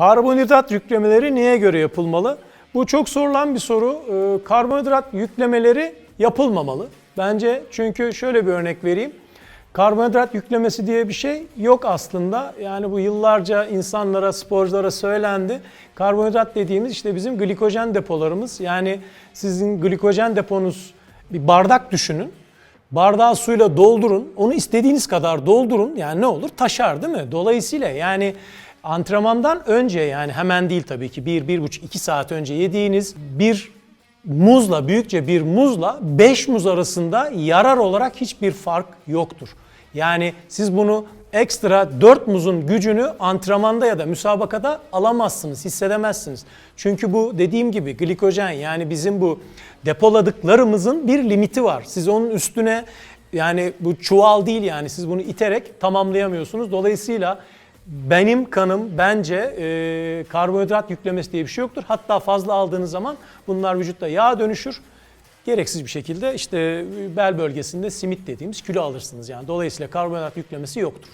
Karbonhidrat yüklemeleri neye göre yapılmalı? Bu çok sorulan bir soru. Ee, Karbonhidrat yüklemeleri yapılmamalı. Bence çünkü şöyle bir örnek vereyim. Karbonhidrat yüklemesi diye bir şey yok aslında. Yani bu yıllarca insanlara, sporculara söylendi. Karbonhidrat dediğimiz işte bizim glikojen depolarımız. Yani sizin glikojen deponuz bir bardak düşünün. Bardağı suyla doldurun. Onu istediğiniz kadar doldurun. Yani ne olur? Taşar değil mi? Dolayısıyla yani antrenmandan önce yani hemen değil tabii ki 1 bir, 1,5 2 saat önce yediğiniz bir muzla büyükçe bir muzla 5 muz arasında yarar olarak hiçbir fark yoktur. Yani siz bunu ekstra 4 muzun gücünü antrenmanda ya da müsabakada alamazsınız, hissedemezsiniz. Çünkü bu dediğim gibi glikojen yani bizim bu depoladıklarımızın bir limiti var. Siz onun üstüne yani bu çuval değil yani siz bunu iterek tamamlayamıyorsunuz. Dolayısıyla benim kanım bence e, karbonhidrat yüklemesi diye bir şey yoktur. Hatta fazla aldığınız zaman bunlar vücutta yağ dönüşür. Gereksiz bir şekilde işte bel bölgesinde simit dediğimiz kilo alırsınız yani. Dolayısıyla karbonhidrat yüklemesi yoktur.